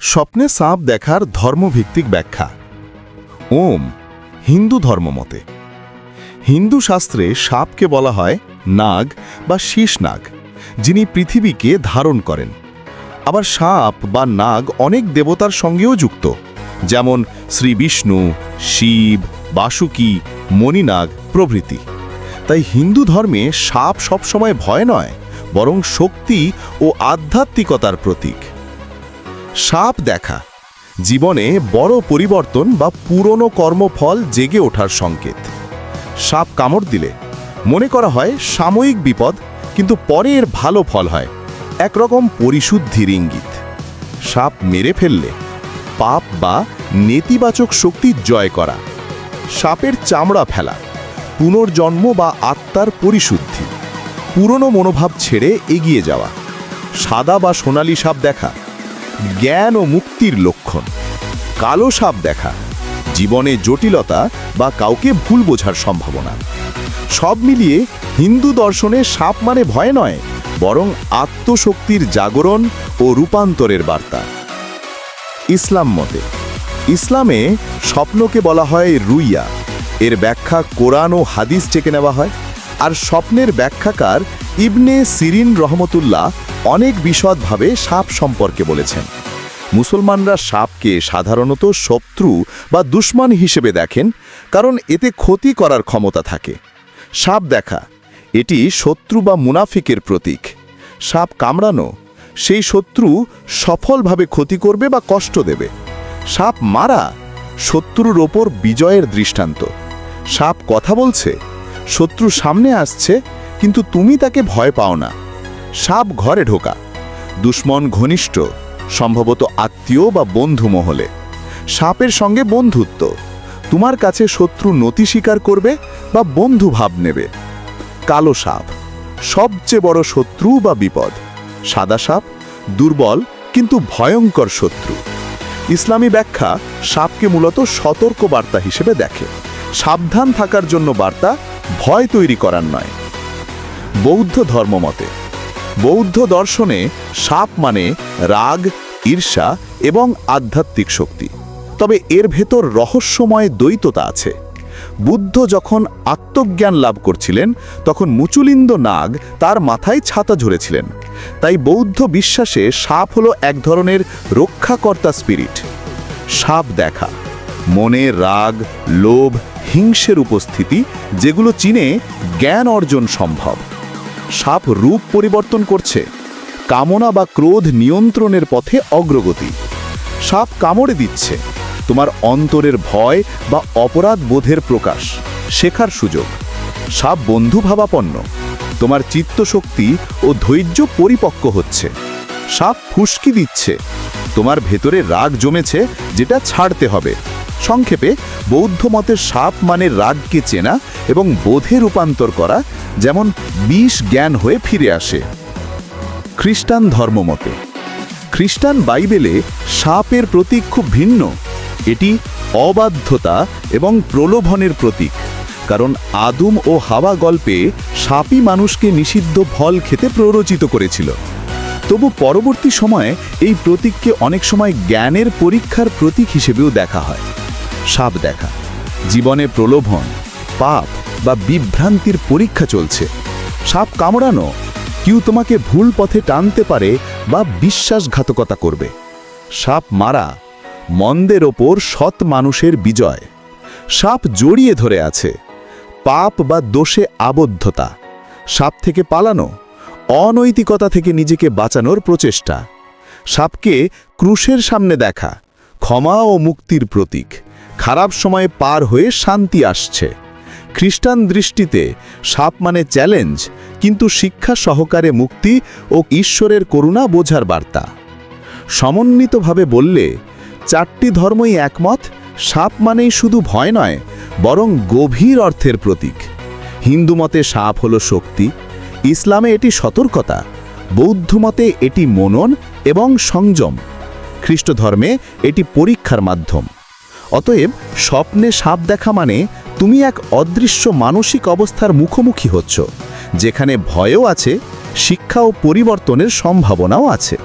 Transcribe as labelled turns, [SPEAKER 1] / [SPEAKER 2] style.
[SPEAKER 1] স্বপ্নে সাপ দেখার ধর্মভিত্তিক ব্যাখ্যা। ওম, হিন্দু ধর্মমতে। হিন্দু শাস্ত্রে সাপকে বলা হয় নাগ বা শীষ নাগ, যিনি পৃথিবীকে ধারণ করেন। আবার সাপ বা নাগ অনেক দেবতার সঙ্গেও যুক্ত, যেমন শ্রী বিষ্ণু, শিব, বাসুকি, মণিনাগ প্রভৃতি। তাই হিন্দু ধর্মে সাপ সবসময় ভয় নয়, বরং শক্তি ও আধ্যাত্মিকতার প্রতীক। সাপ দেখা। জীবনে বড় পরিবর্তন বা পুরনো কর্মফল জেগে ওঠার সংকেত। সাপ কামড় দিলে মনে করা হয় সাময়িক বিপদ, কিন্তু পরে এর ভালো ফল হয়। একরকম পরিশুদ্ধির ইঙ্গিত সাপ মেরে ফেললে পাপ বা নেতিবাচক শক্তি জয় করা। সাপের চামড়া ফেলা, পুনর্জন্ম বা আত্মার পরিশুদ্ধি। পুরনো মনোভাব ছেড়ে এগিয়ে যাওয়া। সাদা বা সোনালি সাপ দেখা জ্ঞান ও মুক্তির লক্ষণ। কালো সাপ দেখা, জীবনে জটিলতা বা কাউকে ভুল বোঝার সম্ভাবনা। সব মিলিয়ে হিন্দু দর্শনে সাপ মানে ভয় নয়, বরং আত্মশক্তির জাগরণ ও রূপান্তরের বার্তা। ইসলাম মতে, ইসলামে স্বপ্নকে বলা হয় রুইয়া। এর ব্যাখ্যা কোরআন ও হাদিস চেকে নেওয়া হয়। আর স্বপ্নের ব্যাখ্যাকার ইবনে সিরিন রহমতুল্লাহ অনেক বিশদভাবে সাপ সম্পর্কে বলেছেন। মুসলমানরা সাপকে সাধারণত শত্রু বা দুশ্মন হিসেবে দেখেন, কারণ এতে ক্ষতি করার ক্ষমতা থাকে। সাপ দেখা, এটি শত্রু বা মুনাফিকের প্রতীক। সাপ কামড়ানো, সেই শত্রু সফলভাবে ক্ষতি করবে বা কষ্ট দেবে। সাপ মারা, শত্রুর ওপর বিজয়ের দৃষ্টান্ত। সাপ কথা বলছে শত্রু সামনে আসছে, কিন্তু তুমি তাকে ভয় পাও না। সাপ ঘরে ঢোকা। দুশ্মন ঘনিষ্ঠ, সম্ভবত আত্মীয় বা বন্ধু মহলে। সাপের সঙ্গে বন্ধুত্ব। তোমার কাছে শত্রু নতি স্বীকার করবে বা বন্ধু ভাব নেবে। কালো সাপ, সবচেয়ে বড় শত্রু বা বিপদ। সাদা সাপ, দুর্বল কিন্তু ভয়ঙ্কর শত্রু। ইসলামী ব্যাখ্যা সাপকে মূলত সতর্ক বার্তা হিসেবে দেখে। সাবধান থাকার জন্য বার্তা ভয় তৈরি করার নয়। বৌদ্ধ ধর্মমতে বৌদ্ধ দর্শনে সাপ মানে রাগ, ঈর্ষা এবং আধ্যাত্মিক শক্তি। তবে এর ভেতর রহস্যময় দ্বৈততা আছে। বুদ্ধ যখন আত্মজ্ঞান লাভ করছিলেন, তখন মুচুলিন্দ নাগ তার মাথায় ছাতা ঝরেছিলেন। তাই বৌদ্ধ বিশ্বাসে সাপ হলো এক ধরনের রক্ষাকর্তা স্পিরিট। সাপ দেখা, মনে রাগ, লোভ হিংসের উপস্থিতি যেগুলো চিনে জ্ঞান অর্জন সম্ভব। সাপ রূপ পরিবর্তন করছে। কামনা বা ক্রোধ নিয়ন্ত্রণের পথে অগ্রগতি। সাপ কামড়ে দিচ্ছে। তোমার অন্তরের ভয় বা অপরাধ বোধের প্রকাশ শেখার সুযোগ। সাপ বন্ধু ভাবাপন্ন। তোমার চিত্তশক্তি ও ধৈর্য পরিপক্ক হচ্ছে। সাপ ফুসকি দিচ্ছে। তোমার ভেতরে রাগ জমেছে যেটা ছাড়তে হবে। সংক্ষেপে বৌদ্ধ মতের সাপ মানে রাগকে চেনা এবং বোধে রূপান্তর করা, যেমন বিষ জ্ঞান হয়ে ফিরে আসে। খ্রিস্টান ধর্মমতে খ্রিস্টান বাইবেলে সাপের প্রতীক খুব ভিন্ন। এটি অবাধ্যতা এবং প্রলোভনের প্রতীক, কারণ আদম ও হাওয়া গল্পে সাপই মানুষকে নিষিদ্ধ ফল খেতে প্ররোচিত করেছিল। তবু পরবর্তী সময়ে এই প্রতীককে অনেক সময় জ্ঞানের পরীক্ষার প্রতীক হিসেবেও দেখা হয়। সাপ দেখা। জীবনে প্রলোভন, পাপ বা বিভ্রান্তির পরীক্ষা চলছে। সাপ কামড়ানো, কেউ তোমাকে ভুল পথে টানতে পারে বা বিশ্বাসঘাতকতা করবে। সাপ মারা, মন্দের ওপর সৎ মানুষের বিজয়। সাপ জড়িয়ে ধরে আছে, পাপ বা দোষে আবদ্ধতা। সাপ থেকে পালানো, অনৈতিকতা থেকে নিজেকে বাঁচানোর প্রচেষ্টা। সাপকে ক্রুশের সামনে দেখা, ক্ষমা ও মুক্তির প্রতীক। খারাপ সময়ে পার হয়ে শান্তি আসছে। খ্রিস্টান দৃষ্টিতে সাপ মানে চ্যালেঞ্জ, কিন্তু শিক্ষা সহকারে মুক্তি ও ঈশ্বরের করুণা বোঝার বার্তা। সমন্বিতভাবে বললে, চারটি ধর্মই একমত, সাপ মানেই শুধু ভয় নয়, বরং গভীর অর্থের প্রতীক। হিন্দু মতে সাপ হল শক্তি, ইসলামে এটি সতর্কতা, বৌদ্ধ মতে এটি মনন এবং সংযম, খ্রিস্ট ধর্মে এটি পরীক্ষার মাধ্যম। অতএব স্বপ্নে সাপ দেখা মানে তুমি এক অদৃশ্য মানসিক অবস্থার মুখোমুখি হচ্ছ, যেখানে ভয়ও আছে, শিক্ষা ও পরিবর্তনের সম্ভাবনাও আছে।